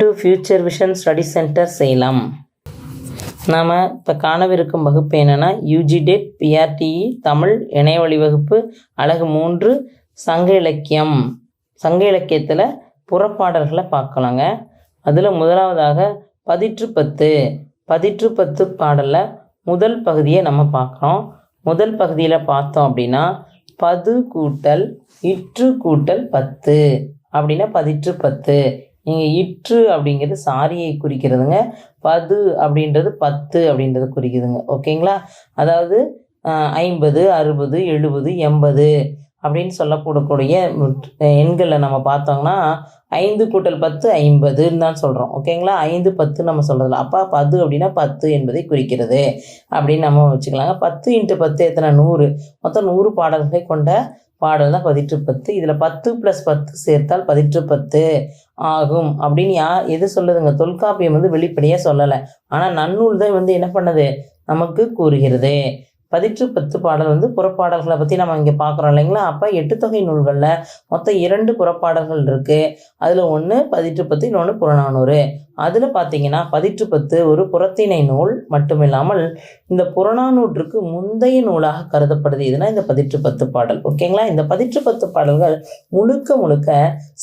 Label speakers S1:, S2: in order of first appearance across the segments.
S1: To future vision study centre Salem நாம் இப்போ காணவிருக்கும் வகுப்பு என்னென்னா யூஜி டெட் பிஆர்டிஇ தமிழ் இணையவழி வகுப்பு அழகு மூன்று சங்க இலக்கியம். சங்க இலக்கியத்தில் புறப்பாடல்களை பார்க்கலாங்க. அதில் முதலாவதாக பதிற்று பத்து. பதிற்று பத்து பாடலில் முதல் பகுதியை நம்ம பார்க்குறோம். முதல் பகுதியில் பார்த்தோம் அப்படின்னா பது கூட்டல் இற்று கூட்டல் பத்து. அப்படின்னா பதிற்று பத்து. நீங்கள் இற்று அப்படிங்கிறது சாரியை குறிக்கிறதுங்க. பது அப்படின்றது பத்து அப்படின்றது குறிக்குதுங்க. ஓகேங்களா? அதாவது ஐம்பது அறுபது எழுபது எண்பது அப்படின்னு சொல்லக்கூடக்கூடிய எண்களை நம்ம பார்த்தோம்னா ஐந்து கூட்டல் பத்து ஐம்பதுன்னு தான் சொல்கிறோம் ஓகேங்களா? ஐந்து பத்து நம்ம சொல்கிறதில்ல அப்போ பது அப்படின்னா பத்து என்பதை குறிக்கிறது அப்படின்னு நம்ம வச்சுக்கலாங்க. பத்து இன்ட்டு பத்து எத்தனை? நூறு. மொத்தம் நூறு பாடல்களை கொண்ட பாடல் தான் பதிற்று பத்து இதில் பத்து ப்ளஸ் பத்து சேர்த்தால் பதிற்று பத்து ஆகும். அப்படின்னு யா எது சொல்லுதுங்க? தொல்காப்பியம் வந்து வெளிப்படையாக சொல்லலை. ஆனால் நன்னூல் தான் வந்து என்ன பண்ணுது? நமக்கு கூறுகிறது. பதிற்று பத்து பாடல் வந்து புறப்பாடல்களை பற்றி நம்ம இங்கே பார்க்குறோம் இல்லைங்களா? அப்போ எட்டு தொகை நூல்களில் மொத்தம் இரண்டு புறப்பாடல்கள் இருக்குது அதில் ஒன்று பதிற்று பத்து இன்னொன்று புறநானூறு. அதில் பார்த்தீங்கன்னா பதிற்று பத்து ஒரு புறத்திணை நூல் மட்டுமில்லாமல் இந்த புறநானூற்றுக்கு முந்தைய நூலாக கருதப்படுது. இதுனா இந்த பதிற்று பத்து பாடல். ஓகேங்களா? இந்த பதிற்று பத்து பாடல்கள் முழுக்க முழுக்க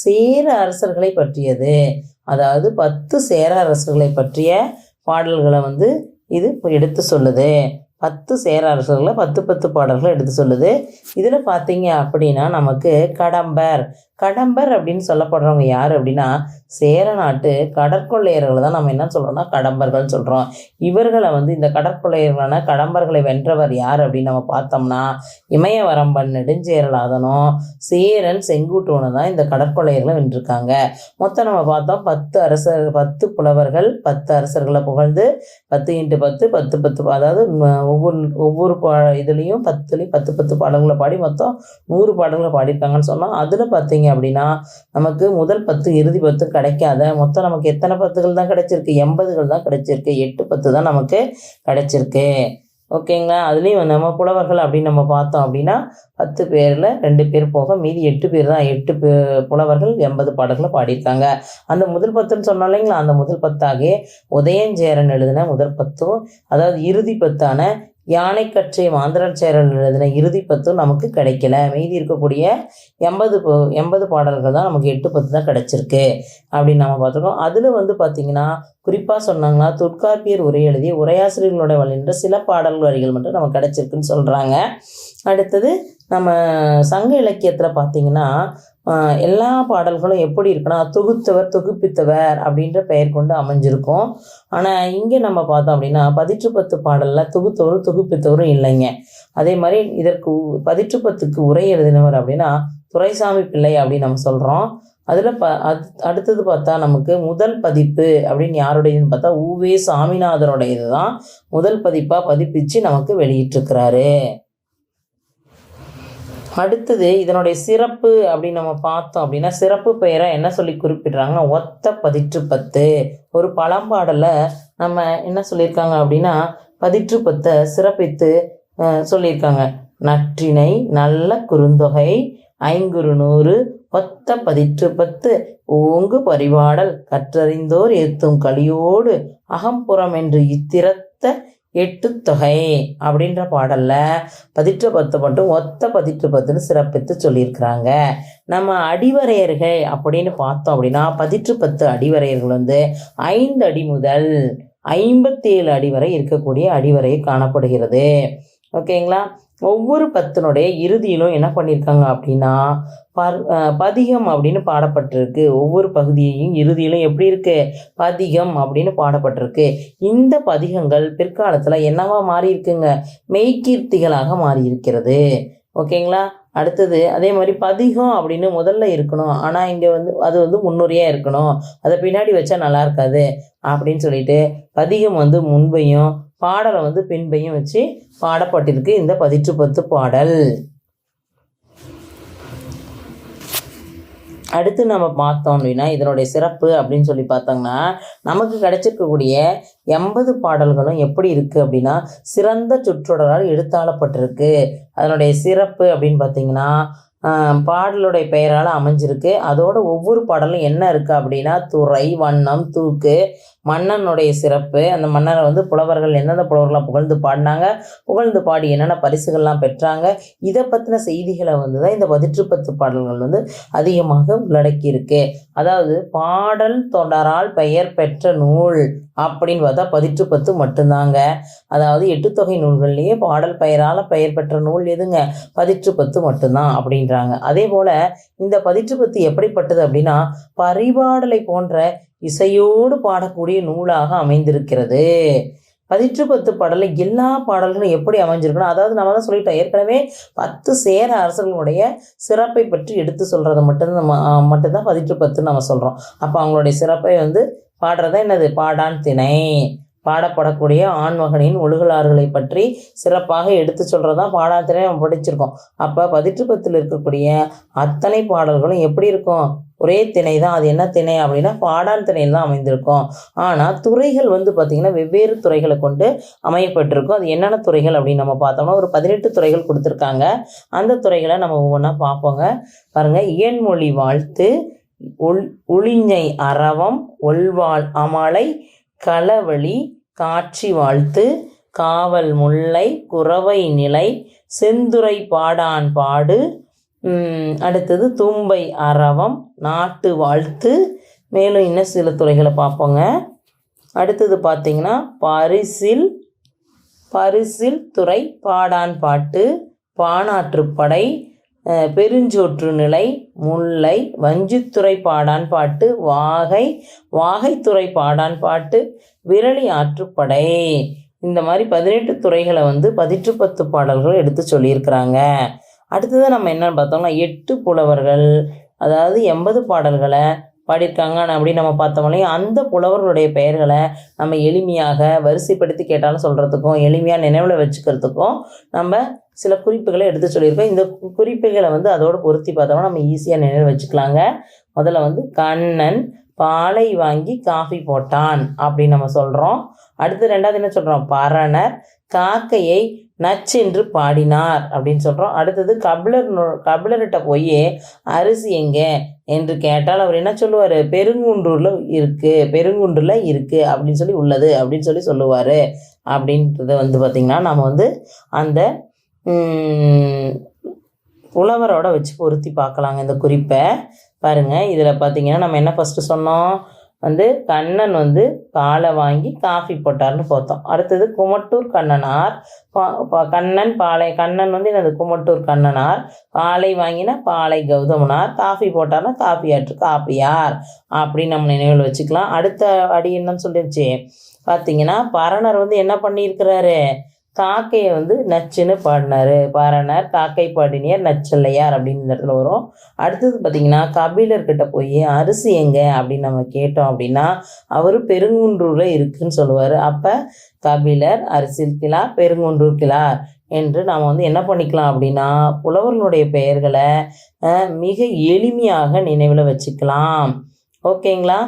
S1: சேர அரசர்களை பற்றியது. அதாவது பத்து சேர அரசர்களை பற்றிய பாடல்களை வந்து இது எடுத்து சொல்லுது. பத்து சேரரசர்களை பத்து பத்து பாடல்களை எடுத்து சொல்லுது. இதில் பார்த்தீங்க அப்படின்னா நமக்கு கடம்பர் கடம்பர் அப்படின்னு சொல்லப்படுறவங்க யார் அப்படின்னா சேர நாட்டு கடற்கொள்ளையர்களை தான் நம்ம என்ன சொல்கிறோம்னா கடம்பர்கள் சொல்கிறோம் இவர்களை வந்து இந்த கடற்கொள்ளையர்களான கடம்பர்களை வென்றவர் யார் அப்படின்னு நம்ம பார்த்தோம்னா இமயவரம்பன் நெடுஞ்சேரலாதனும் சேரன் செங்குட்டுவனு தான் இந்த கடற்கொள்ளையர்களை வென்றிருக்காங்க. மொத்தம் நம்ம பார்த்தோம் பத்து அரசர் பத்து புலவர்கள் பத்து அரசர்களை புகழ்ந்து பத்து இன்ட்டு பத்து பத்து பத்து அதாவது ஒவ்வொரு ஒவ்வொரு பா இதுலேயும் பத்துலேயும் பத்து பத்து பாடல்களை பாடி மொத்தம் நூறு பாடல்களை பாடியிருக்காங்கன்னு சொன்னால் அதில் பார்த்தீங்க அப்படின்னா நமக்கு முதல் பத்து இறுதி பத்து கிடைக்காத மொத்தம் நமக்கு எத்தனை பத்துகள் தான் கிடைச்சிருக்கு? எண்பதுகள் தான் கிடைச்சிருக்கு. எட்டு பத்து தான் நமக்கு கிடைச்சிருக்கு. ஓகேங்களா? அதுலேயும் நம்ம புலவர்கள் அப்படின்னு நம்ம பார்த்தோம் அப்படின்னா பத்து பேரில் ரெண்டு பேர் போக மீதி எட்டு பேர் தான் எட்டு பே புலவர்கள் எண்பது பாடல்களை பாடியிருக்காங்க. அந்த முதல் பத்துன்னு சொன்னோம் இல்லைங்களா? அந்த முதல் பத்தாகவே உதயஞ்சேரன் எழுதின முதல் பத்தும் அதாவது இறுதி பத்தான யானைக்கற்றை மாந்திரச்சேரன் எழுதின இறுதி பத்தும் நமக்கு கிடைக்கல. மீதி இருக்கக்கூடிய எண்பது ப- எண்பது பாடல்கள் தான் நமக்கு எட்டு பத்து தான் கிடைச்சிருக்கு அப்படின்னு நம்ம பார்த்துருக்கோம். அதில் வந்து பார்த்திங்கன்னா குறிப்பாக சொன்னாங்கன்னா தொற்காப்பியர் உரை எழுதிய உரையாசிரியர்களோட வழின்ற சில பாடல் வரிகள் மட்டும் நமக்கு கிடைச்சிருக்குன்னு சொல்கிறாங்க அடுத்தது நம்ம சங்க இலக்கியத்தில் பார்த்தீங்கன்னா எல்லா பாடல்களும் எப்படி இருக்குன்னா தொகுத்தவர் தொகுப்பித்தவர் அப்படின்ற பெயர் கொண்டு அமைஞ்சிருக்கும். ஆனால் இங்கே நம்ம பார்த்தோம் அப்படின்னா பதிற்று பத்து பாடலில் தொகுத்தவரும் தொகுப்பித்தவரும் இல்லைங்க. அதே மாதிரி இதற்கு உ- பதிற்று பத்துக்கு உரை எழுதினவர் அப்படின்னா துரைசாமி பிள்ளை அப்படின்னு நம்ம சொல்கிறோம் அதில் ப அது அடுத்தது பார்த்தா நமக்கு முதல் பதிப்பு அப்படின்னு யாருடையதுன்னு பார்த்தா ஊவே சாமிநாதனுடையது தான் முதல் பதிப்பாக பதிப்பிச்சு நமக்கு வெளியிட்டிருக்கிறாரு. அடுத்தது இதனுடைய சிறப்பு அப்படின்னு நம்ம பார்த்தோம் அப்படின்னா சிறப்பு பெயரை என்ன சொல்லி குறிப்பிடுறாங்கன்னா ஒத்த பதிற்று பத்து. ஒரு பழம்பாடலை நம்ம என்ன சொல்லியிருக்காங்க அப்படின்னா பதிற்று பத்தை சிறப்பித்து சொல்லியிருக்காங்க. நற்றினை நல்ல குறுந்தொகை ஐங்குறு நூறு ஒத்த பதிற்று பத்து. ஓங்கு பரிபாடல் கற்றறிந்தோர் ஏத்தும் கலியோடு அகம்புறம் என்று இத்திரத்த எட்டு தொகை அப்படின்ற பாடலில் பதிற்று பத்து மட்டும் ஒத்த பதிற்று பத்துன்னு சிறப்பித்து சொல்லியிருக்கிறாங்க. நம்ம அடிவரையர்கள் அப்படின்னு பார்த்தோம் அப்படின்னா பதிற்று பத்து அடிவரையர்கள் வந்து ஐந்து அடி முதல் ஐம்பத்தேழு அடி வரை இருக்கக்கூடிய அடிவரை காணப்படுகிறது. ஓகேங்களா? ஒவ்வொரு பத்தினுடைய இறுதியிலும் என்ன பண்ணியிருக்காங்க அப்படின்னா பர் பதிகம் அப்படின்னு பாடப்பட்டிருக்கு. ஒவ்வொரு பகுதியையும் இறுதியிலும் எப்படி இருக்கு? பதிகம் அப்படின்னு பாடப்பட்டிருக்கு. இந்த பதிகங்கள் பிற்காலத்தில் என்னவா மாறி இருக்குங்க மெய்கீர்த்திகளாக மாறி இருக்கிறது ஓகேங்களா? அடுத்தது அதே மாதிரி பதிகம் அப்படின்னு முதல்ல இருக்கணும். ஆனால் இங்கே வந்து அது வந்து முன்னுரையாக இருக்கணும். அதை பின்னாடி வச்சா நல்லா இருக்காது. அப்படின்னு சொல்லிட்டு பதிகம் வந்து முன்பையும் பாடலை வந்து பின்பையும் வச்சு பாடப்பட்டிருக்கு இந்த பதிற்று பத்து பாடல். அடுத்து நம்ம பார்த்தோம் அப்படின்னா இதனுடைய சிறப்பு அப்படின்னு சொல்லி பார்த்தோம்னா நமக்கு கிடைச்சிருக்கக்கூடிய எண்பது பாடல்களும் எப்படி இருக்குது அப்படின்னா சிறந்த சுற்றொடரால் எடுத்தாளப்பட்டிருக்கு. அதனுடைய சிறப்பு அப்படின்னு பார்த்தீங்கன்னா பாடலுடைய பெயரால் அமைஞ்சிருக்கு. அதோட ஒவ்வொரு பாடலும் என்ன இருக்குது அப்படின்னா துறை வண்ணம் தூக்கு மன்னனுடைய சிறப்பு. அந்த மன்னரை வந்து புலவர்கள் எந்தெந்த புலவர்களாக புகழ்ந்து பாடினாங்க புகழ்ந்து பாடி என்னென்ன பரிசுகள்லாம் பெற்றாங்க இதை பற்றின செய்திகளை வந்து தான் இந்த பதிற்றுப்பத்து பாடல்கள் வந்து அதிகமாக உள்ளடக்கி இருக்கு அதாவது பாடல் தொடரால் பெயர் பெற்ற நூல் அப்படின்னு பார்த்தா பதிற்றுப்பத்து மட்டும்தாங்க. அதாவது எட்டு தொகை நூல்கள்லேயே பாடல் பெயரால் பெயர் பெற்ற நூல் எதுங்க? பதிற்றுப்பத்து மட்டும்தான் அப்படின்றாங்க. அதே போல் இந்த பதிற்றுப்பத்து எப்படிப்பட்டது அப்படின்னா பரிபாடலை போன்ற இசையோடு பாடக்கூடிய நூலாக அமைந்திருக்கிறது. பதிற்று பத்து பாடலில் எல்லா பாடல்களும் எப்படி அமைஞ்சிருக்கணும் அதாவது நம்ம தான் சொல்லிட்டோம் ஏற்கனவே பத்து சேர அரசர்களுடைய சிறப்பை பற்றி எடுத்து சொல்கிறத மட்டும்தான் நம்ம மட்டும்தான் பதிற்று பத்துன்னு நம்ம சொல்கிறோம் அப்போ அவங்களுடைய சிறப்பை வந்து பாடுறதா என்னது? பாடான் திணை. பாடப்படக்கூடிய ஆண்மகனின் ஒழுகலாறுகளை பற்றி சிறப்பாக எடுத்து சொல்கிறதான் தான் நம்ம படிச்சிருக்கோம். அப்போ பதிற்று பத்தில் இருக்கக்கூடிய அத்தனை பாடல்களும் எப்படி இருக்கும்? ஒரே திணை தான். அது என்ன திணை அப்படின்னா பாடான் திணையில் தான் அமைந்திருக்கும். ஆனால் துறைகள் வந்து பார்த்திங்கன்னா வெவ்வேறு துறைகளை கொண்டு அமையப்பட்டிருக்கும். அது என்னென்ன துறைகள் அப்படின்னு நம்ம பார்த்தோம்னா ஒரு பதினெட்டு துறைகள் கொடுத்துருக்காங்க. அந்த துறைகளை நம்ம ஒவ்வொன்றா பார்ப்போங்க. பாருங்கள் இயன்மொழி வாழ்த்து ஒள் ஒளிஞை அறவம் ஒல்வாள் அமலை களவழி காட்சி வாழ்த்து காவல் முல்லை குறவை நிலை செந்துறை பாடான் பாடு அடுத்தது தும்பை அரவம் நாட்டு வாழ்த்து. மேலும் இன்னும் சில துறைகளை பார்ப்போங்க. அடுத்தது பார்த்தீங்கன்னா பரிசில் பரிசில் துறை பாடான் பாட்டு பானாற்றுப்படை பெருஞ்சோற்று நிலை முல்லை வஞ்சித்துறை பாடான் பாட்டு வாகை வாகைத்துறை பாடான் பாட்டு விரலி ஆற்றுப்படை இந்த மாதிரி பதினெட்டு துறைகளை வந்து பதிற்று பத்து பாடல்கள் எடுத்து சொல்லியிருக்கிறாங்க. அடுத்தது நம்ம என்னன்னு பார்த்தோம்னா எட்டு புலவர்கள் அதாவது எண்பது பாடல்களை பாடியிருக்காங்க அப்படின்னு நம்ம பார்த்தோம்னா அந்த புலவர்களுடைய பெயர்களை நம்ம எளிமையாக வரிசைப்படுத்தி கேட்டாலும் சொல்கிறதுக்கும் எளிமையாக நினைவில் வச்சுக்கிறதுக்கும் நம்ம சில குறிப்புகளை எடுத்து சொல்லியிருக்கோம். இந்த குறிப்புகளை வந்து அதோடு பொருத்தி பார்த்தோம்னா நம்ம ஈஸியாக நினைவில் வச்சுக்கலாங்க. முதல்ல வந்து கண்ணன் பாலை வாங்கி காஃபி போட்டான் அப்படின்னு நம்ம சொல்கிறோம் அடுத்து ரெண்டாவது என்ன சொல்கிறோம் பரணர் காக்கையை நச்சென்று பாடினார் அப்படின்னு சொல்கிறோம் அடுத்தது கபிலர் கபிலர்கிட்ட போய் அரிசி எங்க? என்று கேட்டால் அவர் என்ன சொல்லுவார்? பெருங்குன்றூரில் இருக்குது பெருங்குன்றில் இருக்குது அப்படின்னு சொல்லி உள்ளது அப்படின்னு சொல்லி சொல்லுவார். அப்படின்றத வந்து பார்த்திங்கன்னா நம்ம வந்து அந்த புலவரோட வச்சு பொருத்தி பார்க்கலாங்க இந்த குறிப்பை. பாருங்கள் இதில் பார்த்தீங்கன்னா நம்ம என்ன ஃபஸ்ட்டு சொன்னோம்? வந்து கண்ணன் வந்து பாலை வாங்கி காஃபி போட்டார்னு பார்த்தோம். அடுத்தது குமட்டூர் கண்ணனார். கண்ணன் பாலை கண்ணன் வந்து எனது குமட்டூர் கண்ணனார். பாலை வாங்கினா பாலை கௌதமனார். காஃபி போட்டார்னா காஃபியாற்று காப்பியார் அப்படின்னு நம்ம நினைவில் வச்சுக்கலாம். அடுத்த அடி என்னன்னு சொல்லிடுச்சு பார்த்தீங்கன்னா பரணர் வந்து என்ன பண்ணியிருக்கிறாரு? காக்கையை வந்து நச்சுன்னு பாடினார். பாடினார் காக்கை பாடினியார் நச்சல்லையார் அப்படின்னு இந்த இடத்துல வரும். அடுத்தது பார்த்திங்கன்னா கபிலர்கிட்ட போய் அரிசி எங்கே? அப்படின்னு நம்ம கேட்டோம் அப்படின்னா அவர் பெருங்குன்றூரில் இருக்குன்னு சொல்லுவார். அப்போ கபிலர் அரிசில் கிளா பெருங்குன்றூர் கிளார் என்று நாம் வந்து என்ன பண்ணிக்கலாம் அப்படின்னா புலவர்களுடைய பெயர்களை மிக எளிமையாக நினைவில் வச்சுக்கலாம். ஓகேங்களா?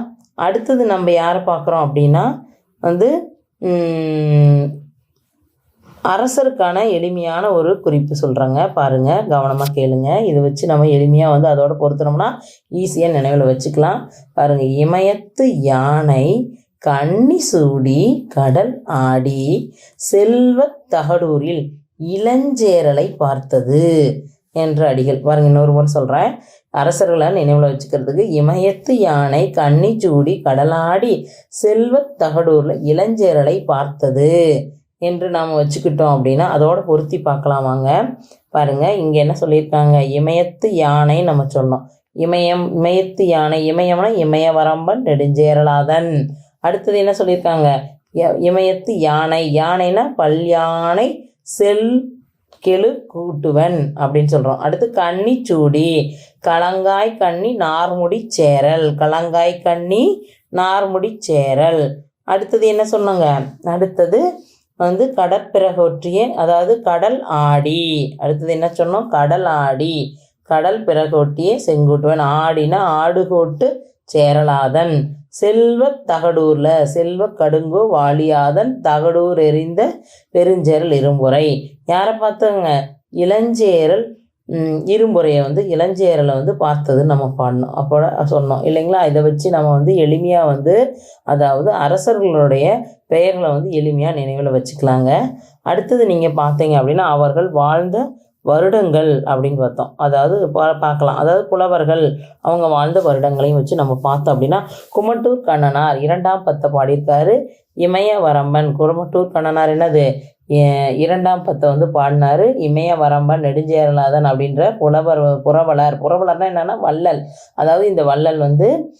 S1: அடுத்தது நம்ம யாரை பார்க்குறோம் அப்படின்னா வந்து அரசருக்கான எளிமையான ஒரு குறிப்பு சொல்கிறாங்க பாருங்கள் கவனமாக கேளுங்க. இதை வச்சு நம்ம எளிமையாக வந்து அதோட பொருத்தினோம்னா ஈஸியாக நினைவில் வச்சுக்கலாம். பாருங்கள் இமயத்து யானை கன்னி சூடி கடல் ஆடி செல்வத் தகடூரில் இளஞ்சேரலை பார்த்தது என்ற அடிகள். பாருங்க இன்னொரு முறை சொல்கிறேன் அரசர்களை நினைவில் வச்சுக்கிறதுக்கு இமயத்து யானை கன்னி சூடி கடலாடி செல்வத் தகடூரில் இளஞ்சேரலை பார்த்தது. என்று நாம் வச்சுக்கிட்டோம் அப்படின்னா அதோட பொருத்தி பார்க்கலாம் வாங்க. இங்கே என்ன சொல்லியிருக்காங்க? இமயத்து யானை நம்ம சொன்னோம். இமயம் இமயத்து யானை இமயம்னா இமயவரம்பன் நெடுஞ்சேரலாதன். அடுத்தது என்ன சொல்லியிருக்காங்க? இமயத்து யானை. யானைனா பல் யானை செல் கெழு கூட்டுவன் அப்படின்னு சொல்கிறோம் அடுத்து கன்னி சூடி கலங்காய் கன்னி நார்முடி சேரல். கலங்காய் கன்னி நார்முடி சேரல். அடுத்தது என்ன சொன்னாங்க? அடுத்தது வந்து கடற்பிறகொற்றிய அதாவது கடல் ஆடி. அடுத்தது என்ன சொன்னோம்? கடல் ஆடி. கடல் பிறகொட்டிய செங்குட்டுவன் ஆடின ஆடுகோட்டு சேரலாதன். செல்வ தகடூர்ல செல்வ கடுங்கோ வாலியாதன் தகடூர் எறிந்த பெருஞ்சேரல் இரும்புரை. யாரை பார்த்தோங்க? இளஞ்சேரல் இரும்புரையை வந்து இளஞ்சேரலை வந்து பார்த்தது நம்ம பாடணும் அப்போ சொன்னோம் இல்லைங்களா? இதை வச்சு நம்ம வந்து எளிமையாக வந்து அதாவது அரசர்களுடைய பெயர்களை வந்து எளிமையாக நினைவில் வச்சுக்கலாங்க. அடுத்தது நீங்கள் பார்த்தீங்க அப்படின்னா அவர்கள் வாழ்ந்த வருடங்கள் அப்படின்னு பார்த்தோம். அதாவது பா- பார்க்கலாம். அதாவது புலவர்கள் அவங்க வாழ்ந்த வருடங்களையும் வச்சு நம்ம பார்த்தோம் அப்படின்னா குமட்டூர் கண்ணனார் இரண்டாம் பத்தை பாடியிருக்காரு. இமயவரம்பன் குமட்டூர் கண்ணனார் என்னது? இரண்டாம் பத்தை வந்து பாடினாரு. இமயவரம்பன் நெடுஞ்சேரலாதன் அப்படின்ற புலவர் புறவலர் புறவலர்னால் என்னென்னா வள்ளல். அதாவது இந்த வள்ளல் வந்து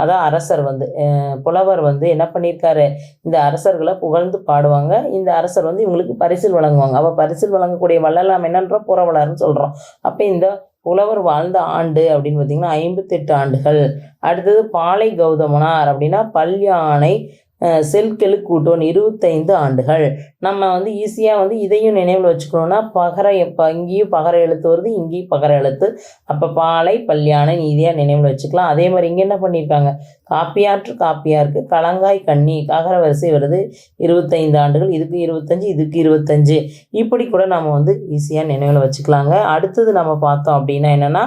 S1: அதான் அரசர் வந்து புலவர் வந்து என்ன பண்ணியிருக்காரு இந்த அரசர்களை புகழ்ந்து பாடுவாங்க. இந்த அரசர் வந்து இவங்களுக்கு பரிசில் வழங்குவாங்க. அப்போ பரிசில் வழங்கக்கூடிய வள்ளல் என்னன்றோம் புறவலர்னு சொல்கிறோம் அப்போ இந்த புலவர் வாழ்ந்த ஆண்டு அப்படின்னு பார்த்தீங்கன்னா ஐம்பத்தெட்டு ஆண்டுகள். அடுத்தது பாலை கௌதமனார் அப்படின்னா பல்யானை அஹ், செல்கெழு கூட்டோன் இருபத்தைந்து ஆண்டுகள். நம்ம வந்து ஈஸியாக வந்து இதையும் நினைவில் வச்சுக்கணும்னா பகர இப்போ இங்கேயும் பகர எழுத்து வருது இங்கேயும் பகர எழுத்து. அப்போ பாலை பல்யானை நீதியாக நினைவில் வச்சுக்கலாம். அதே மாதிரி இங்கே என்ன பண்ணியிருக்காங்க காப்பியாற்று காப்பியாருக்கு கலங்காய் கண்ணி ககர வரிசை வருது. இருபத்தைந்து ஆண்டுகள் இதுக்கு இருபத்தஞ்சு இதுக்கு இருபத்தஞ்சு. இப்படி கூட நம்ம வந்து ஈஸியாக நினைவில் வச்சுக்கலாங்க. அடுத்தது நம்ம பார்த்தோம் அப்படின்னா என்னென்னா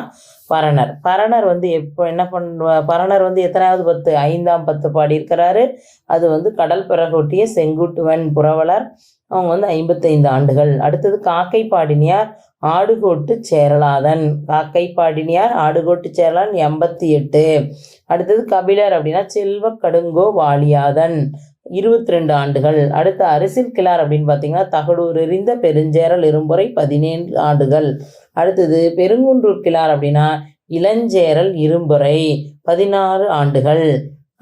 S1: பரணர். பரணர் வந்து எப்போ என்ன பண்ண பரணர் வந்து எத்தனாவது பத்து? ஐந்தாம் பத்து பாடியிருக்கிறாரு. அது வந்து கடல் பிறகொட்டிய செங்குட்டுவன் புரவலர். அவங்க வந்து ஐம்பத்தைந்து ஆண்டுகள். அடுத்தது காக்கை பாடினியார் ஆடுகோட்டு சேரலாதன். காக்கை பாடினியார் ஆடுகோட்டு சேரலான் எண்பத்தி எட்டு. அடுத்தது கபிலர் அப்படின்னா செல்வ கடுங்கோ வாலியாதன். இருபத்தி ரெண்டு ஆண்டுகள். அடுத்து அரசியல் கிளார் அப்படின்னு பார்த்தீங்கன்னா தகடூர் எறிந்த பெருஞ்சேரல் இரும்புரை பதினேழு ஆண்டுகள். அடுத்தது பெருங்குன்றூர் கிளார் அப்படின்னா இளஞ்சேரல் இரும்புரை பதினாறு ஆண்டுகள்.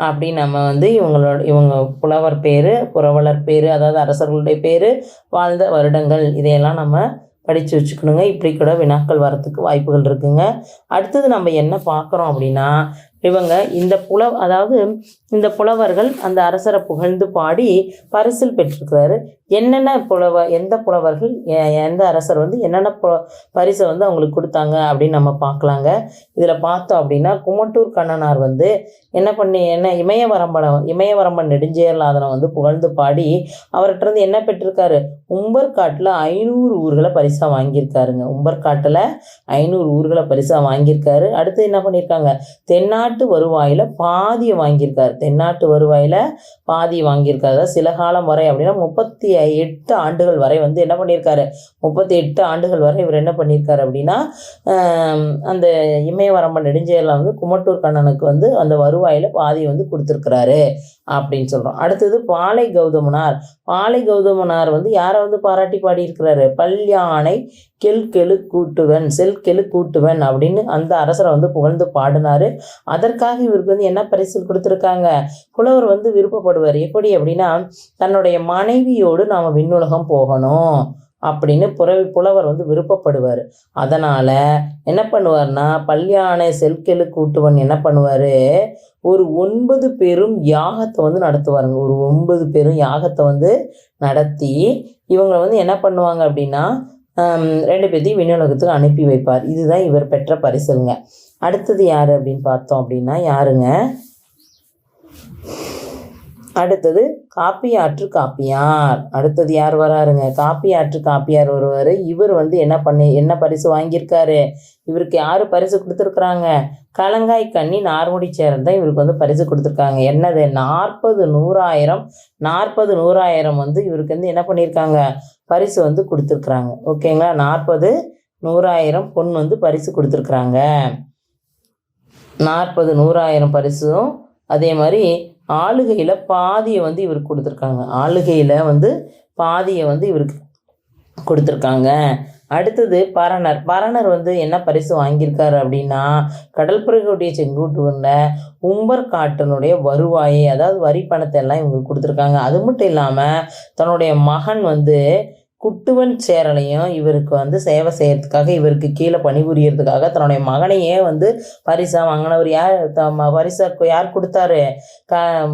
S1: அப்படி நம்ம வந்து இவங்களோட இவங்க புலவர் பேர் புரவலர் பேர் அதாவது அரசர்களுடைய பேர் வாழ்ந்த வருடங்கள் இதையெல்லாம் நம்ம படித்து வச்சுக்கணுங்க. இப்படி கூட வினாக்கள் வரத்துக்கு வாய்ப்புகள் இருக்குங்க. அடுத்தது நம்ம என்ன பார்க்குறோம் அப்படின்னா இவங்க இந்த புல அதாவது இந்த புலவர்கள் அந்த அரசரை புகழ்ந்து பாடி பரிசில் பெற்றிருக்கிறாரு. என்னென்ன புலவ எந்த புலவர்கள் எந்த அரசர் வந்து என்னென்ன பு பரிசை வந்து அவங்களுக்கு கொடுத்தாங்க அப்படின்னு நம்ம பார்க்கலாங்க. இதில் பார்த்தோம் அப்படின்னா குமட்டூர் கண்ணனார் வந்து என்ன பண்ணி என்ன இமயவரம்பனை இமயவரம்பன் நெடுஞ்சேரலாதனை வந்து புகழ்ந்து பாடி அவர்கிட்ட இருந்து என்ன பெற்றிருக்காரு? உம்பர்காட்டில் ஐநூறு ஊர்களை பரிசாக வாங்கியிருக்காருங்க. உம்பர்காட்டில் ஐநூறு ஊர்களை பரிசாக வாங்கியிருக்காரு. அடுத்து என்ன பண்ணியிருக்காங்க? தென்னாட்டு வருவாயில் பாதியை வாங்கியிருக்காரு. தென்னாட்டு வருவாயில் பாதி வாங்கியிருக்காரு. அதாவது சில காலம் வரை அப்படின்னா முப்பத்தி எட்டு ஆண்டுகள் வரை வந்து என்ன பண்ணியிருக்காரு? முப்பத்தி எட்டு ஆண்டுகள் வரை இவர் என்ன பண்ணியிருக்காரு அப்படின்னா அந்த இமயவரம்பன் நெடுஞ்செயலில் வந்து குமட்டூர் கண்ணனுக்கு வந்து அந்த வருவாயில் பாதி வந்து கொடுத்துருக்குறாரு. அப்படின்னு சொல்கிறோம் அடுத்தது பாலை கௌதமனார். பாலை கௌதமனார் வந்து யாரை வந்து பாராட்டி பாடியிருக்கிறாரு? பல்யானை கெல் கெழு கூட்டுவன் செல் கெழு கூட்டுவன் அப்படின்னு அந்த அரசரை வந்து புகழ்ந்து பாடினாரு. அதற்காக இவருக்கு வந்து என்ன பரிசு கொடுத்துருக்காங்க? புலவர் வந்து விருப்பப்படுவார். எப்படி அப்படின்னா தன்னுடைய மனைவியோடு நாம் விண்ணுலகம் போகணும். அப்படின்னு புறவி புலவர் வந்து விருப்பப்படுவார். அதனால் என்ன பண்ணுவார்னா பல்யானை செல்கெழு கூட்டுவன் என்ன பண்ணுவார்? ஒரு ஒன்பது பேரும் யாகத்தை வந்து நடத்துவாருங்க. ஒரு ஒன்பது பேரும் யாகத்தை வந்து நடத்தி இவங்களை வந்து என்ன பண்ணுவாங்க அப்படின்னா ரெண்டு பேர்த்தையும் விண்ணுலகத்துக்கு அனுப்பி வைப்பார். இதுதான் இவர் பெற்ற பரிசலுங்க. அடுத்தது யார் அப்படின்னு பார்த்தோம் அப்படின்னா யாருங்க? அடுத்தது காப்பியாற்று காப்பியார். அடுத்தது யார் வராருங்க? காப்பியாற்று காப்பியார் வருவார். இவர் வந்து என்ன பண்ணி என்ன பரிசு வாங்கியிருக்காரு? இவருக்கு யார் பரிசு கொடுத்துருக்குறாங்க? கலங்காய் கண்ணி நார்முடி சேரன் தான் இவருக்கு வந்து பரிசு கொடுத்துருக்காங்க. என்னது? நாற்பது நூறாயிரம் நாற்பது நூறாயிரம் வந்து இவருக்கு வந்து என்ன பண்ணியிருக்காங்க? பரிசு வந்து கொடுத்துருக்குறாங்க. ஓகேங்களா? நாற்பது நூறாயிரம் பொன் வந்து பரிசு கொடுத்துருக்குறாங்க. நாற்பது நூறாயிரம் பரிசும் அதே மாதிரி ஆளுகையில் பாதியை வந்து இவருக்கு கொடுத்துருக்காங்க. ஆளுகையில் வந்து பாதியை வந்து இவருக்கு கொடுத்துருக்காங்க. அடுத்தது பரணர். பரணர் வந்து என்ன பரிசு வாங்கியிருக்காரு அப்படின்னா கடற்புறக்கூடிய செங்குட்டுவனில் உம்பர் காட்டினுடைய வருவாயை அதாவது வரி பணத்தை எல்லாம் இவங்களுக்கு கொடுத்துருக்காங்க. அது மட்டும் இல்லாமல் தன்னுடைய மகன் வந்து குட்டுவன் சேரலையும் இவருக்கு வந்து சேவை செய்கிறதுக்காக இவருக்கு கீழே பணிபுரியறதுக்காக தன்னுடைய மகனையே வந்து பரிசா வாங்கினவர் யார்? த- ம- பரிசா யார் கொடுத்தாரு? க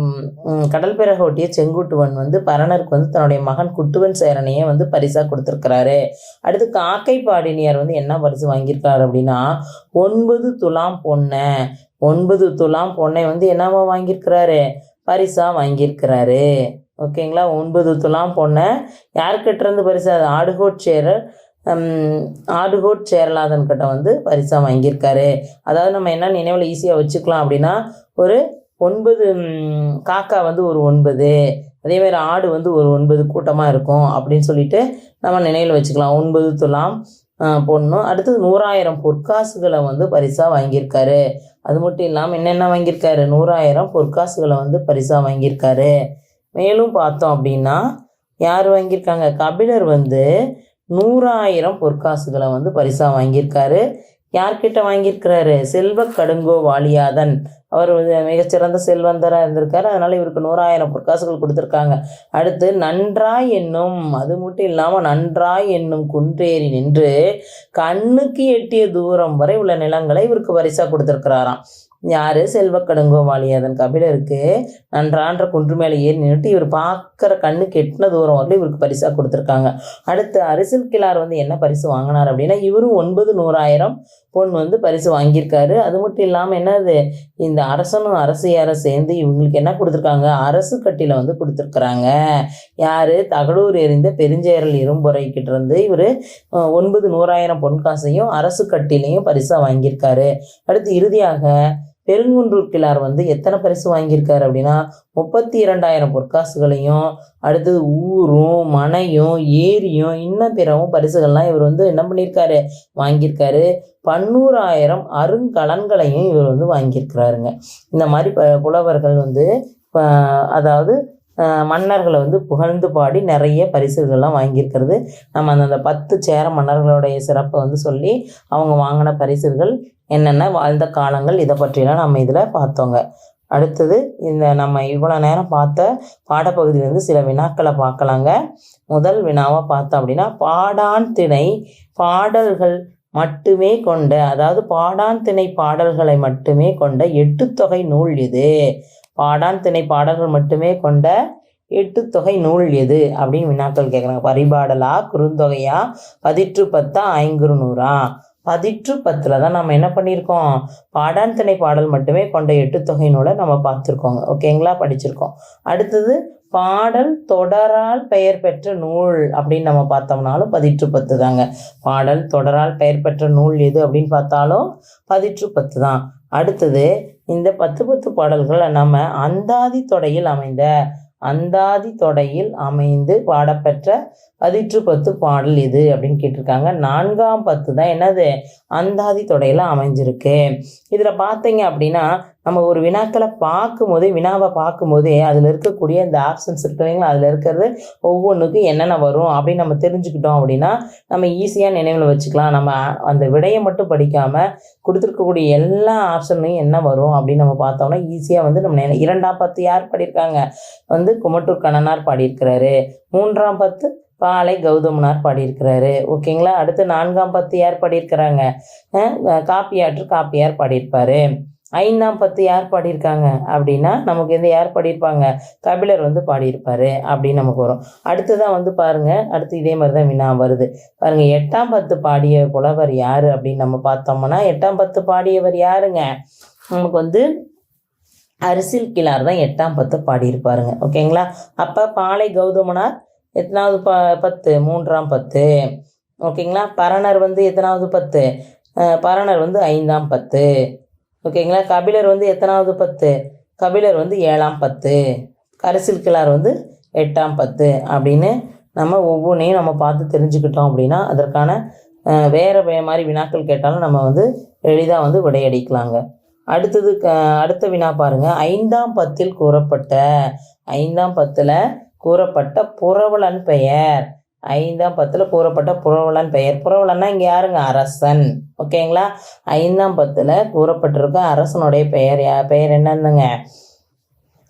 S1: கடல் பிறகோட்டிய செங்குட்டுவன் வந்து பரணருக்கு வந்து தன்னுடைய மகன் குட்டுவன் சேரனையே வந்து பரிசா கொடுத்துருக்கிறாரு. அடுத்து காக்கை பாடினியார் வந்து என்ன பரிசு வாங்கியிருக்காரு அப்படின்னா ஒன்பது துலாம் பொண்ணை ஒன்பது துலாம் பொண்ணை வந்து என்னவா வாங்கியிருக்கிறாரு? பரிசா வாங்கியிருக்கிறாரு. ஓகேங்களா? ஒன்பது துலாம் பொண்ணை. யார்கிட்ட இருந்து பரிசு? அது ஆடுகோட்சேரர் ஹம், ஆடுகோட் சேரலாதன் கிட்ட வந்து பரிசாக வாங்கியிருக்காரு. அதாவது நம்ம என்ன நினைவில் ஈஸியாக வச்சுக்கலாம் அப்படின்னா ஒரு ஒன்பது காக்கா வந்து ஒரு ஒன்பது அதே மாதிரி ஆடு வந்து ஒரு ஒன்பது கூட்டமாக இருக்கும் அப்படின்னு சொல்லிட்டு நம்ம நினைவில் வச்சுக்கலாம். ஒன்பது துலாம் பொண்ணும் போடணும் அடுத்தது நூறாயிரம் பொற்காசுகளை வந்து பரிசாக வாங்கியிருக்காரு. அது மட்டும் இல்லாமல் என்னென்ன வாங்கியிருக்காரு? நூறாயிரம் பொற்காசுகளை வந்து பரிசாக வாங்கியிருக்காரு. மேலும் பார்த்தோம் அப்படின்னா யார் வாங்கியிருக்காங்க? கபிலர் வந்து நூறாயிரம் பொற்காசுகளை வந்து பரிசாக வாங்கியிருக்காரு. யார்கிட்ட வாங்கியிருக்கிறாரு? செல்வ கடுங்கோ வாலியாதன் அவர் மிகச்சிறந்த செல்வந்தராக இருந்திருக்காரு. அதனால் இவருக்கு நூறாயிரம் பொற்காசுகள் கொடுத்துருக்காங்க. அடுத்து நன்றாய் என்னும் அது மட்டும் இல்லாமல் நன்றாய் என்னும் குன்றேறி நின்று கண்ணுக்கு எட்டிய தூரம் வரை உள்ள நிலங்களை இவருக்கு பரிசாக கொடுத்துருக்கிறாராம். யாரு? செல்வக்கடுங்கோ வாலியாதன் கபிலருக்கு நன்றான்ற குன்று மேலே ஏறி நின்றுட்டு இவர் பார்க்குற கண்ணு கெட்டின தூரம் வரலும் இவருக்கு பரிசாக கொடுத்துருக்காங்க. அடுத்து அரிசில் கிளார் வந்து என்ன பரிசு வாங்கினார் அப்படின்னா இவரும் ஒன்பது நூறாயிரம் பொன் வந்து பரிசு வாங்கியிருக்காரு. அது மட்டும் இல்லாமல் என்னது இந்த அரசனும் அரசியாரும் சேர்ந்து இவங்களுக்கு என்ன கொடுத்துருக்காங்க? அரசு கட்டியில் வந்து கொடுத்துருக்குறாங்க. யார்? தகடூர் எறிந்த பெருஞ்சேரல் இரும்புறைக்கிட்ட இருந்து இவர் ஒன்பது நூறாயிரம் பொன் காசையும் அரசு கட்டிலையும் பரிசாக வாங்கியிருக்காரு. அடுத்து இறுதியாக பெருங்குன்றூர் கிளார் வந்து எத்தனை பரிசு வாங்கியிருக்காரு அப்படின்னா முப்பத்தி இரண்டாயிரம் பொற்காசுகளையும் அடுத்தது ஊரும் மனையும் ஏரியும் இன்னும் பிறவும் பரிசுகள்லாம் இவர் வந்து என்ன பண்ணியிருக்காரு? வாங்கியிருக்காரு. பன்னூறாயிரம் அருங்கலன்களையும் இவர் வந்து வாங்கியிருக்கிறாருங்க. இந்த மாதிரி ப புலவர்கள் வந்து அதாவது மன்னர்களை வந்து புகழ்ந்து பாடி நிறைய பரிசுகள்லாம் வாங்கியிருக்கிறது. நம்ம அந்த பத்து சேர மன்னர்களுடைய சிறப்பை வந்து சொல்லி அவங்க வாங்கின பரிசுகள் என்னென்ன வாழ்ந்த காலங்கள் இதை பற்றிலாம் நம்ம இதில் பார்த்தோங்க. அடுத்தது இந்த நம்ம இவ்வளோ நேரம் பார்த்த பாடப்பகுதியிலேருந்து சில வினாக்களை பார்க்கலாங்க. முதல் வினாவை பார்த்தோம் அப்படின்னா பாடான் திணை பாடல்கள் மட்டுமே கொண்ட அதாவது பாடான் திணை பாடல்களை மட்டுமே கொண்ட எட்டுத்தொகை நூல் இது. பாடான் திணை பாடல்கள் மட்டுமே கொண்ட எட்டுத்தொகை நூல் எது? அப்படின்னு வினாக்கள் கேட்குறாங்க பரிபாடலா குறுந்தொகையா பதிற்று பத்தா ஐங்குறு நூறா பதிற்று பத்தில் தான் நம்ம என்ன பண்ணியிருக்கோம்? பாடான் திணை பாடல் மட்டுமே கொண்ட எட்டுத்தொகை நூலை நம்ம பார்த்துருக்கோங்க. ஓகேங்களா? படிச்சிருக்கோம். அடுத்தது பாடல் தொடரால் பெயர் பெற்ற நூல் அப்படின்னு நம்ம பார்த்தோம்னாலும் பதிற்று பத்து தாங்க. பாடல் தொடரால் பெயர் பெற்ற நூல் எது அப்படின்னு பார்த்தாலும் பதிற்று பத்து தான். அடுத்தது இந்த பத்து பத்து பாடல்களை நம்ம அந்தாதி தொடையில் அமைந்த அந்தாதி தொடையில் அமைந்து பாடப்பெற்ற பதிற்று பத்து பாடல் இது அப்படின்னு கேட்டிருக்காங்க. நான்காம் பத்து தான் என்னது? அந்தாதி தொடையில் அமைஞ்சிருக்கு. இதில் பார்த்தீங்க அப்படின்னா நம்ம ஒரு வினாக்களை பார்க்கும்போதே வினாவை பார்க்கும்போதே அதில் இருக்கக்கூடிய இந்த ஆப்ஷன்ஸ் இருக்கு இல்லைங்களா? அதில் இருக்கிறது ஒவ்வொன்றுக்கும் என்னென்ன வரும் அப்படின்னு நம்ம தெரிஞ்சுக்கிட்டோம் அப்படின்னா நம்ம ஈஸியாக நினைவில் வச்சுக்கலாம். நம்ம அந்த விடையை மட்டும் படிக்காமல் கொடுத்துருக்கக்கூடிய எல்லா ஆப்ஷன்லையும் என்ன வரும் அப்படின்னு நம்ம பார்த்தோம்னா ஈஸியாக வந்து நம்ம நினை- இரண்டாம் பத்து யார் பாடியிருக்காங்க? வந்து குமட்டூர் கண்ணனார் பாடியிருக்கிறாரு. மூன்றாம் பத்து பாலை கௌதமனார் பாடியிருக்கிறாரு. ஓகேங்களா? அடுத்து நான்காம் பத்து யார் பாடியிருக்கிறாங்க? காப்பியாற்று காப்பியார் பாடியிருப்பாரு. ஐந்தாம் பத்து யார் பாடியிருக்காங்க அப்படின்னா நமக்கு வந்து யார் பாடியிருப்பாங்க? கபிலர் வந்து பாடியிருப்பார் அப்படின்னு நமக்கு வரும். அடுத்ததான் வந்து பாருங்க அடுத்து இதே மாதிரி தான் வினா வருது. பாருங்கள் எட்டாம் பத்து பாடிய புலவர் யார் அப்படின்னு நம்ம பார்த்தோம்னா எட்டாம் பத்து பாடியவர் யாருங்க? நமக்கு வந்து அரிசில் கிளார் தான் எட்டாம் பத்து பாடியிருப்பாருங்க. ஓகேங்களா? அப்போ பாலை கௌதமனார் எத்தனாவது ப பத்து? மூன்றாம் பத்து. ஓகேங்களா? பரணர் வந்து எத்தனாவது பத்து? பரணர் வந்து ஐந்தாம் பத்து. ஓகேங்களா? கபிலர் வந்து எத்தனாவது பத்து? கபிலர் வந்து ஏழாம் பத்து. கரிசில் கிளார் வந்து எட்டாம் பத்து அப்படின்னு நம்ம ஒவ்வொன்றையும் நம்ம பார்த்து தெரிஞ்சுக்கிட்டோம் அப்படின்னா அதற்கான வேறு மாதிரி வினாக்கள் கேட்டாலும் நம்ம வந்து எளிதாக வந்து விடையடிக்கலாங்க. அடுத்தது க அடுத்த வினா பாருங்கள் ஐந்தாம் பத்தில் கூறப்பட்ட ஐந்தாம் பத்தில் கூறப்பட்ட புரவலன் பெயர். ஐந்தாம் பத்தில் கூறப்பட்ட புறவலன் பெயர். புறவலன்னா இங்கே யாருங்க? அரசன். ஓகேங்களா? ஐந்தாம் பத்தில் கூறப்பட்டிருக்க அரசனுடைய பெயர் யா பெயர் என்னதுங்க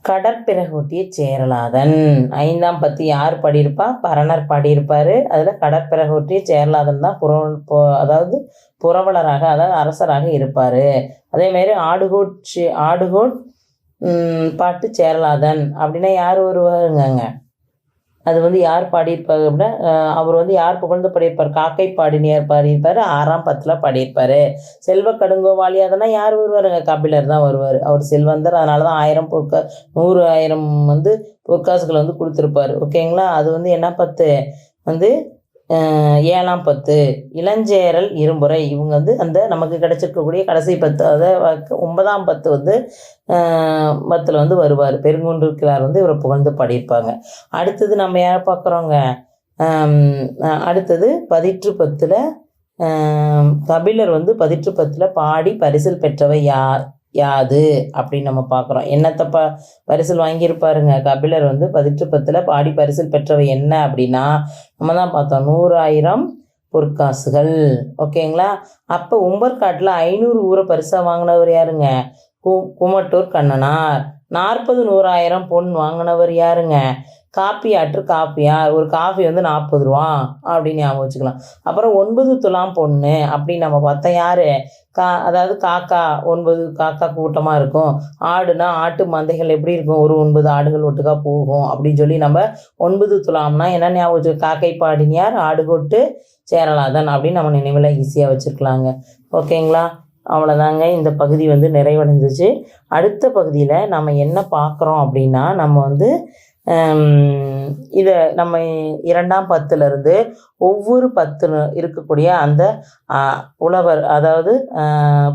S1: கடற்பிறகொட்டிய சேரலாதன். ஐந்தாம் பத்து யார் பாடியிருப்பா? பரணர் பாடியிருப்பார். அதில் கடற்பிறகொட்டிய சேரலாதன் தான் புற பு- அதாவது புரவலராக அதாவது அரசராக இருப்பார். அதேமாரி ஆடுகோட் ஆடுகோட் பாட்டு சேரலாதன். அப்படின்னா யார் வருவாருங்கங்க அது வந்து யார் பாடியிருப்பார் அப்படின்னா அவர் வந்து யார் புகழ்ந்து பாடியிருப்பார்? காக்கை பாடினியார் பாடியிருப்பார் ஆறாம் பத்தில் பாடியிருப்பார். செல்வ கடுங்கோவாளி அதெல்லாம் யார் வருவாருங்க? கபிலர் தான் வருவார். அவர் செல்வந்தர் அதனால தான் ஆயிரம் பொற்கா நூறு ஆயிரம் வந்து பொற்காசுகளை வந்து கொடுத்துருப்பாரு. ஓகேங்களா? அது வந்து என்ன பத்து? வந்து ஏழாம் பத்து இளஞ்சேரல் இரும்புரை. இவங்க வந்து அந்த நமக்கு கிடைச்சிருக்கக்கூடிய கடைசி பத்து அதாவது ஒன்பதாம் பத்து வந்து பத்தில் வந்து வருவார். பெருங்குன்றிருக்கிறார் வந்து இவரை புகழ்ந்து பாடியிருப்பாங்க. அடுத்தது நம்ம யாரை பார்க்குறோங்க? அடுத்தது பதிற்று பத்தில் கபிலர் வந்து பதிற்று பத்தில் பாடி பரிசில் பெற்றவை யார்? யாது அப்படின்னு நம்ம பார்க்குறோம். என்னத்தை ப பரிசில் வாங்கியிருப்பாருங்க. கபிலர் வந்து பதிற்று பத்தில் பாடி பரிசில் பெற்றவை என்ன அப்படின்னா நம்ம தான் பார்த்தோம் நூறாயிரம் பொற்காசுகள். ஓகேங்களா? அப்போ உம்பர்காட்டில் ஐநூறு ஊரை பரிசாக வாங்கினவர் யாருங்க? கு குமட்டூர் கண்ணனார். நாற்பது நூறாயிரம் பொன் வாங்கினவர் யாருங்க? காப்பி ஆற்று காப்பியார் ஒரு காஃபி வந்து நாற்பது ரூபா அப்படின்னு ஞாபகம் வச்சுக்கலாம். அப்புறம் ஒன்பது துலாம் பொண்ணு அப்படின்னு நம்ம பார்த்தா யார்? கா அதாவது காக்கா ஒன்பது காக்கா கூட்டமாக இருக்கும். ஆடுனா ஆட்டு மந்தைகள் எப்படி இருக்கும்? ஒரு ஒன்பது ஆடுகள் ஒட்டுக்கா போகும் அப்படின்னு சொல்லி நம்ம ஒன்பது துலாம்னா என்ன ஞாபகம் வச்சு காக்கை பாடினியார் ஆடு கொட்டு சேரலாதன் அப்படின்னு நம்ம நினைவில் ஈஸியாக வச்சுருக்கலாங்க. ஓகேங்களா? அவ்வளோதாங்க இந்த பகுதி வந்து நிறைவடைஞ்சிச்சு. அடுத்த பகுதியில் நம்ம என்ன பார்க்குறோம் அப்படின்னா நம்ம வந்து இதை நம்ம இரண்டாம் பத்துலேருந்து ஒவ்வொரு பத்து இருக்கக்கூடிய அந்த புலவர் அதாவது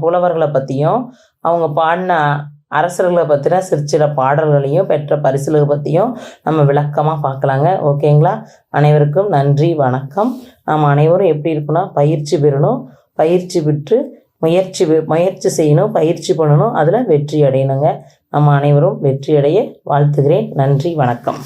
S1: புலவர்களை பற்றியும் அவங்க பாடின அரசர்களை பற்றின சிற்சில பாடல்களையும் பெற்ற பரிசுகளை பற்றியும் நம்ம விளக்கமாக பார்க்கலாங்க ஓகேங்களா? அனைவருக்கும் நன்றி வணக்கம். நாம் அனைவரும் எப்படி இருக்குன்னா பயிற்சி பெறணும். பயிற்சி பெற்று முயற்சி பெ- முயற்சி செய்யணும். பயிற்சி பண்ணணும். அதில் வெற்றி அடையணுங்க. நம் அனைவரும் வெற்றியடைய வாழ்த்துகிறேன். நன்றி வணக்கம்.